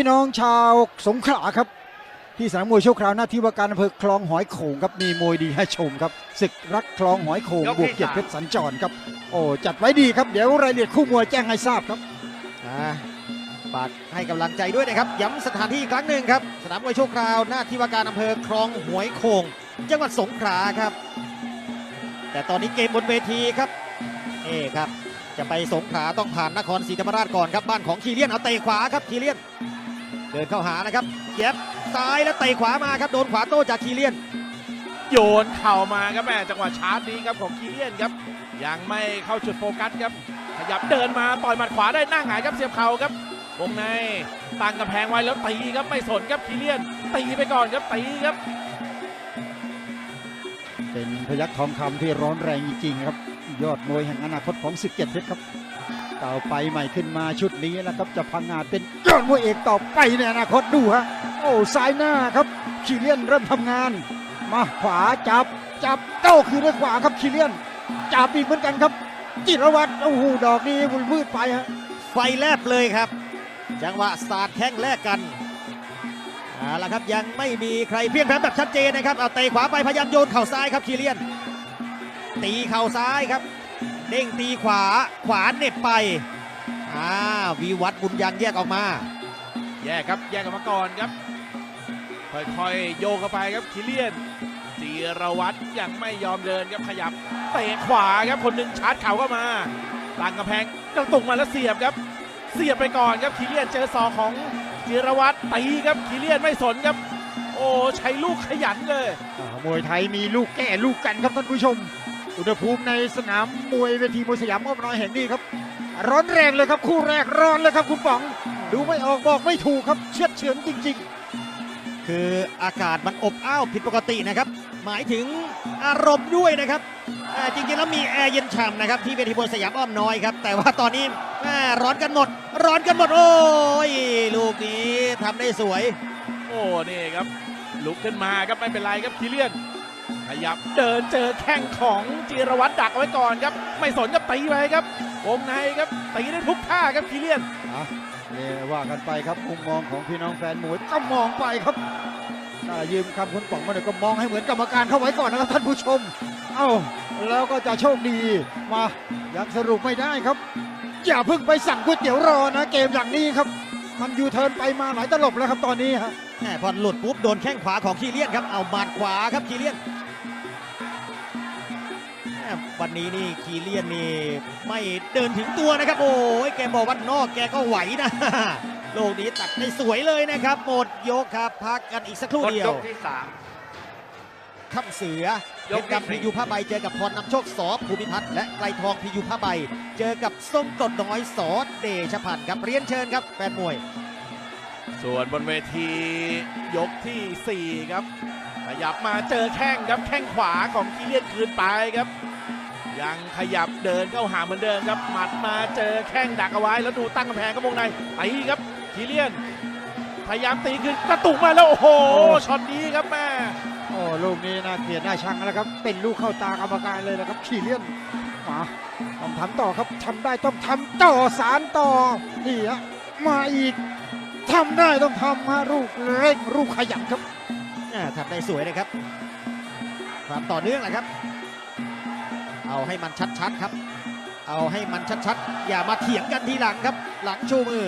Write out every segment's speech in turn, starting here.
พี่น้องชาวสงขลาครับ ที่สนามมวยชั่วคราวหน้าที่ว่าการอำเภอคลองหอยโขงครับมีมวยดีให้ชมครับศึกรักคลองหอยโขงยกที่บวกเกียรติสามเพชรสัญจรครับ โอ้จัดไว้ดีครับเดี๋ยวรายละเอียดคู่มวยแจ้งให้ทราบครับอ่าฝากให้กำลังใจด้วยนะครับย้ำสถานที่อีกครั้งหนึ่งครับสนามมวยชั่วคราวหน้าที่ว่าการอำเภอคลองหวยโขงจังหวัดสงขลาครับ แต่ตอนนี้เกมบนเวทีครับเอครับจะไปสงขลาต้องผ่านนครศรีธรรมราชก่อนครับบ้านของคีเลียนเอาเตะขวาครับคีเลียน เดินเข้าหานะครับเจ็บซ้ายแล้วเตะขวามาครับโดนขวาโต้จากคีเลียน โยนเข่ามาครับแม่จังหวะชาร์จนี้ครับของคีเลียนครับ ยังไม่เข้าจุดโฟกัสครับ ขยับเดินมาต่อยหมัดขวาได้หน้าหงายครับเสียบเข่าครับวงในตั้งกำแพงไว้แล้วตีครับไม่สนครับคีเลียน ตีไปก่อนครับตีครับ เป็นพยัคฆ์ทองคำที่ร้อนแรงจริงๆครับ ยอดมวยแห่งอนาคตของ 17เพชรครับ เก่าไปใหม่ขึ้นมาชุดนี้แล้วครับจะพังงาดเป็นยอดมวยเอกต่อไปในอนาคตดูฮะโอ้ซ้ายหน้าครับคีเลียนเริ่มทำงาน มาขวาจับจับเก้าคืนด้วยขวาครับคีเลียนจับอีกเหมือนกันครับ จิรวัตรโอ้โหดอกนี้วืดไปฮะไฟแลบเลยครับ จังหวะสาดแข้งแลกกันเอาละครับยังไม่มีใครเพียงแพ้แบบชัดเจนนะครับเอาเตะขวาไปพยายามโยนเข่าซ้ายครับคีเลียน ตีเข่าซ้ายครับ เด้งตีขวาขวาเหน็บไปอ่าวีวัดบุญยังแยกออกมา แยกครับแยกกันมาก่อนครับ ค่อยๆโยกเข้าไปครับคีเลียนจีรวัตรยังไม่ยอมเดินครับขยับเตะขวาครับคนหนึ่งชาร์จเข่าเข้ามาตั้งกำแพงกระตุกมาแล้วเสียบครับ เสียบไปก่อนครับคีเลียนเจอศอกของจิรวัตรตีครับคีเลียนไม่สนครับ โอ้ใช้ลูกขยันเลยอ่ามวยไทยมีลูกแก่ลูกกันครับท่านผู้ชม อุณหภูมิในสนามมวยเวทีมวยสยามอ้อมน้อยแห่งนี้ครับ ร้อนแรงเลยครับคู่แรกร้อนเลยครับคุณป๋อง ดูไม่ออกบอกไม่ถูกครับเชือดเฉือนจริงคืออากาศมันอบอ้าวผิดปกตินะครับ หมายถึงอารมณ์ด้วยนะครับอ่าจริงๆแล้วมีแอร์เย็นฉ่ำนะครับที่เวทีมวยสยามอ้อมน้อยครับแต่ว่าตอนนี้แม่ร้อนกันหมด ร้อนกันหมดโอ้ยลูกนี้ทำได้สวย โอ้นี่ครับลุกขึ้นมาครับไม่เป็นไรครับคีเลียน ขยับเดินเจอแข้งของจิรวัตรดักเอาไว้ก่อนครับ ไม่สนครับตีไปครับวงในครับตีได้ทุกท่าครับคีเลียนๆอะนี่ว่ากันไปครับมุมมองของพี่น้องแฟนมวยก็มองไปครับถ้ายืมคำคุณป๋องมาหน่อยก็มองให้เหมือนกรรมการเข้าไว้ก่อนนะครับท่านผู้ชม เอ้าแล้วก็จะโชคดีมายังสรุปไม่ได้ครับ อย่าเพิ่งไปสั่งก๋วยเตี๋ยวรอนะ เกมอย่างนี้ครับ มันยูเทิร์นไปมาหลายตลบแล้วครับตอนนี้ฮะแหม่พอหลุดปุ๊บโดนแข้งขวาของคีเลียนครับเอาหมัดขวาครับคีเลียนแหม่ วันนี้นี่คีเลียนนี่ไม่เดินถึงตัวนะครับ โอ้ยแกบอกว่านอกแกก็ไหวนะโลกนี้ตัดได้สวยเลยนะครับ หมดยกครับพักกันอีกสักครู่หมดเดียยวกที่สามข้ามเสือยเพกชรที่ดำสี่พียูผ้าใบเจอกับพรนำโชคสอภูมิพัฒน์และไกลทองพียูผ้าใบ เจอกับส้มกรดน้อยสอเดชพันธ์ครับเรียนเชิญครับแฟนมวย ส่วนบนเวทียกที่ 4 ครับขยับมาเจอแข้งครับแข้งขวาของคีเลียนคืนไปครับ ยังขยับเดินเข้าหาเหมือนเดิมครับ หมัดมาเจอแข้งดักเอาไว้ แล้วดูตั้งกำแพงก็วงในตีครับคีเลียน พยายามตีขึ้นกระตุกมาแล้ว โอ้โหช็อตนี้ครับแม่โอ้ลูกนี้น่าเกลียดน่าชังแล้วครับ เป็นลูกเข้าตากรรมการเลยนะครับขี่เลี่ยนมาต้องทำต่อครับทำได้ต้องทำต่อสารต่อนี่ฮะมาอีกทำได้ต้องทำฮะลูกเร่งลูกขยันครับอ่าทำได้สวยเลยครับความต่อเนื่องแหละครับ เอาให้มันชัดๆครับ เอาให้มันชัดๆ อย่ามาเถียงกันทีหลังครับ หลังชูมือ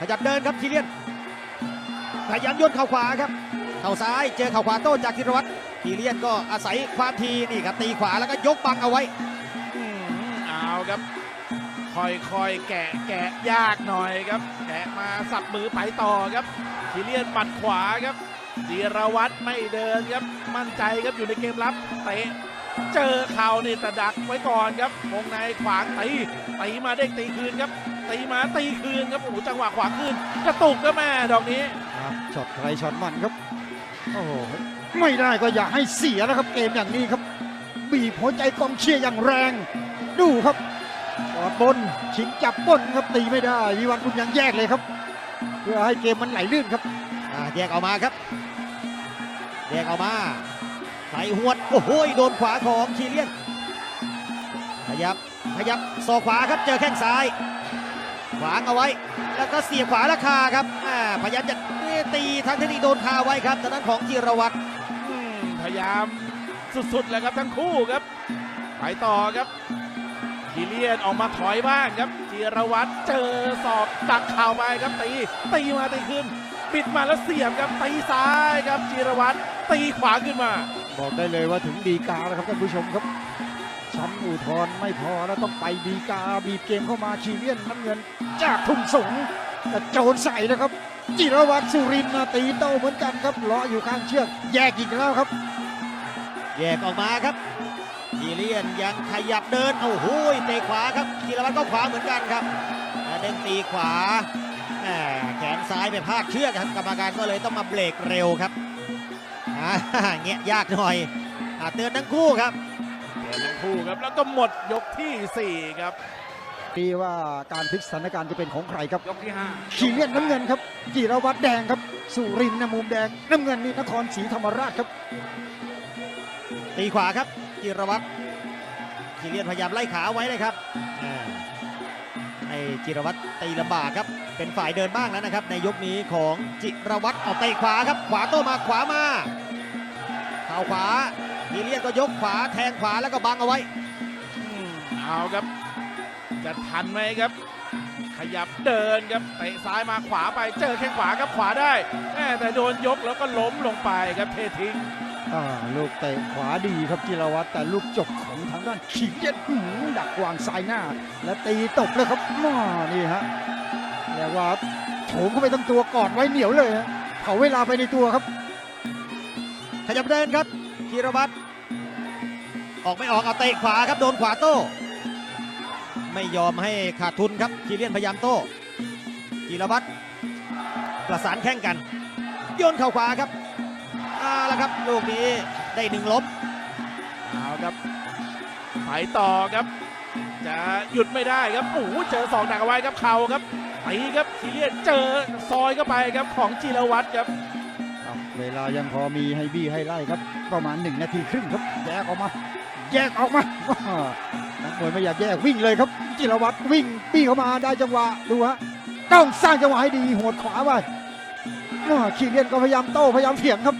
ขยับเดินครับคีเลียนพยายามโยนเข่าขวาครับ เข่าซ้ายเจอเข่าขวาโต้จากธีรวัตรคีเลียนก็อาศัยความทีนี่ครับตีขวาแล้วก็ยกบังเอาไว้อเอาครับค่อยๆแกะแกะยากหน่อยครับ แกะมาสับมือไปต่อครับคิเลียนปัดขวาครับจีรวัตรไม่เดินครับมั่นใจครับอยู่ในเกมรับเตะ เจอเข่านี่ตะดักไว้ก่อนครับวงในขวางตีตีมาเด้งตีคืนครับตีมาตีคืนครับโอ้โหจังหวะขวาคืนกระตุกก็แม่ดอกนี้อะช็อตใครช็อตมันครับโอ้โหไม่ได้ก็อย่าให้เสียนะครับเกมอย่างนี้ครับ บีบหัวใจกองเชียร์อย่างแรง ดูครับกอดบนชิงจับบนครับตีไม่ได้วิวันคุณยังแยกเลยครับ เพื่อให้เกมมันไหลลื่นครับอ่าแยกออกมาครับแยกออกมา ใส่หวด โอ้โหโดนขวาของคีเลียน ขยับ ขยับศอกขวาครับ เจอแข้งซ้าย ขวางเอาไว้ แล้วก็เสียบขวาราคาครับพยายามจะตีทางเทคนิคโดนคาไว้ครับทางด้านของจิรวัตรพยายามสุดๆแล้วครับทั้งคู่ครับ ไปต่อครับกิเลียนออกมาถอยบ้างครับจีรวัตรเจอศอกดักข่าวไปครับตี ตีมาตีขึ้น ปิดมาแล้วเสียบครับตีซ้ายครับจีรวัตรตีขวาขึ้นมา บอกได้เลยว่าถึงดีกาแล้วครับท่านผู้ชมครับชั้นอุทธรไม่พอแล้วต้องไปดีกาบีบเกมเข้ามาคีเลียนน้ำเงิน จากทุ่งสงแต่โจรใส่นะครับ จิรวัตรสุรินทร์มาตีโตเหมือนกันครับเลาะอยู่ข้างเชือก แยกอีกแล้วครับ แยกออกมาครับจิเลียนยังขยับเดินโอ้โหเตะขวาครับจิรวัตรก็ขวาเหมือนกันครับแล้วเด้งตีขวาแหมแขนซ้ายไปพาดเชือกครับกรรมการก็เลยต้องมาเบรกเร็วครับ เงี้ยยากหน่อยอ่าเตือนทั้งคู่ครับเดินทั้งคู่ครับ แล้วก็หมดยกทีสี่ 4 ครับดีว่าการพลิกสถานการณ์จะเป็นของใครครับยกที่ขีเลียนน้ำเงินครับจิรวัตรแดงครับ สุรินทร์นะมุมแดง น้ำเงินนี่นครศรีธรรมราชครับ ตีขวาครับจิรวัตรจิเลียนพยายามไล่ขาไว้เลยครับอ่าให้จิรวัตรตีลำบากครับ เป็นฝ่ายเดินบ้างแล้วนะครับ ในยกนี้ของจิรวัตรเอาเตะขวาครับ ขวาโต้มาขวามาเข่าขวาจิเลียนก็ยกขวาแทงขวาแล้วก็บังเอาไว้5อืมเอาครับ จะทันไหมครับ ขยับเดินครับเตะซ้ายมาขวาไปเจอแข้งขวาครับขวาได้แม่แต่โดนยกแล้วก็ล้มลงไปครับเททิ้งอ่าลูกเตะขวาดีครับจิรวัตรแต่ลูกจบของทางด้านขีเลียนหืมดักวางซ้ายหน้า และตีตบเลยครับม้อนี่ฮะเรียกว่าโถมเข้าไปทั้งตัวกอดไว้เหนียวเลยฮะเผาเวลาไปในตัวครับ ขยับเดินครับจิรวัตรออกไม่ออกเอาเตะขวาครับโดนขวาโต้ไม่ยอมให้ขาดทุนครับจิเลียนพยายามโต้จิรวัตรประสานแข้งกัน โยนเข่าขวาครับเอาละครับลูกนี้ได้หนึ่งล้มเอาครับไปต่อครับ จะหยุดไม่ได้ครับโอ้โหเจอสองดักเอาไว้ครับเข่าครับตีครับทีเลียนเจอซอยเข้าไปครับของจิรวัตรครับ เวลายังพอมีให้บี้ให้ไล่ครับ ประมาณหนึ่งนาทีครึ่งครับ แยกออกมา แยกออกมาว้านักมวยไม่อยากแยกวิ่งเลยครับ จิรวัตรวิ่งปี้เข้ามาได้จังหวะดูฮะต้องสร้างจังหวะให้ดีหัวดขวาไปว้าขีเลียนก็พยายามโต้พยายามเถียงครับ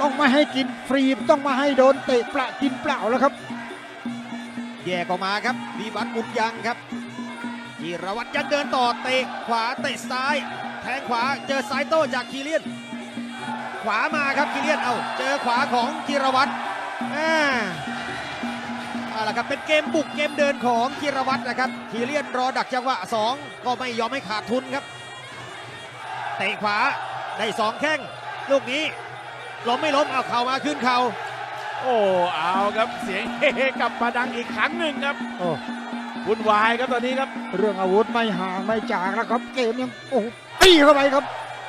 ต้องไม่ให้กินฟรีต้องมาให้โดนเตะเปละกินเปล่าแล้วครับ แยกออกมาครับวิวัฒน์บุญยังครับจิรวัตรยังเดินต่อเตะขวาเตะซ้าย แทงขวาเจอซ้ายโต้จากคีเลียน ขวามาครับคีเลียนเอาเจอขวาของจิรวัตรอ่าเอาละครับเป็นเกมบุกเกมเดินของจิรวัตรนะครับคีเลียนรอดักจังหวะสองก็ไม่ยอมให้ขาดทุนครับเตะขวาได้สองแข้งลูกนี้ล้มไม่ล้มเอาเข่ามาขึ้นเข่าโอ้เอาครับเสียงเฮกลับมาดังอีกครั้งหนึ่งครับโอ้วุ่นวายครับตอนนี้ครับ เรื่องอาวุธไม่ห่างไม่จากแล้วครับ เกมยังโอ้โหปี้เข้าไปครับ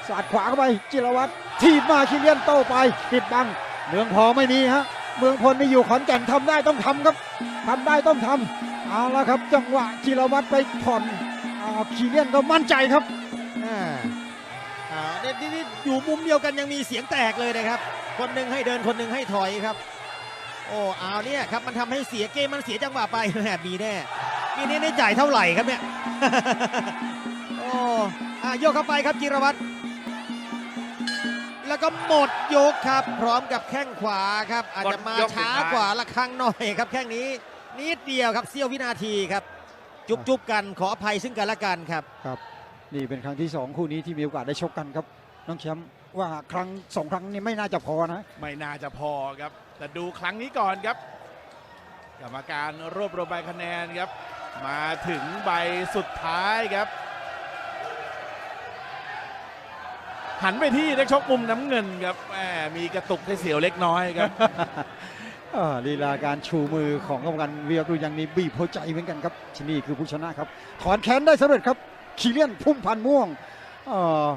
สาดขวาเข้าไปจิรวัตรทีบมาคิเลียนโต้ไปปิดบัง เมืองพอไม่มีฮะเมืองพลนี่อยู่ขอนแก่นทำได้ต้องทำครับทำได้ต้องทำเอาละครับ จังหวะจิรวัตรไปผ่อนคิเลียนก็มั่นใจครับเนี่ยนี่อยู่มุมเดียวกันยังมีเสียงแตกเลยนะครับ คนหนึ่งให้เดินคนหนึ่งให้ถอยครับ โอ้เอาเนี่ยครับมันทำให้เสียเกมมันเสียจังหวะไปแหมมีแน่มีแน่ได้จ่ายเท่าไหร่ครับเนี่ยโอ้อะโยกเข้าไปครับจิรวัตร แล้วก็หมดยกครับ พร้อมกับแข้งขวาครับ อาจจะมาหมดยกสุดช้าท้ายกว่าละครั้งหน่อยครับ แข้งนี้นิดเดียวครับเสี้ยววินาทีครับ จุบจุบๆกันขออภัยซึ่งกันและกันครับนี่เป็นครั้งที่สองคู่นี้ที่มีโอกาสได้ชกกันครับน้องแชมป์ว่าครั้งสองครั้งนี้ไม่น่าจะพอนะ ไม่น่าจะพอครับ แต่ดูครั้งนี้ก่อนครับกรรมการรวบรวมใบคะแนนครับ มาถึงใบสุดท้ายครับ หันไปที่นักชกมุมน้ำเงินครับแหมมีกระตุกให้เสียวเล็กน้อยครับ อ่าลีลาการชูมือของกรรมการเวียกดูยังนี้บีบหัวใจเหมือนกันครับที่นี่คือผู้ชนะครับ ถอนแขนได้สำเร็จครับคีเลียนพุ่มพันธ์ม่วงอ่า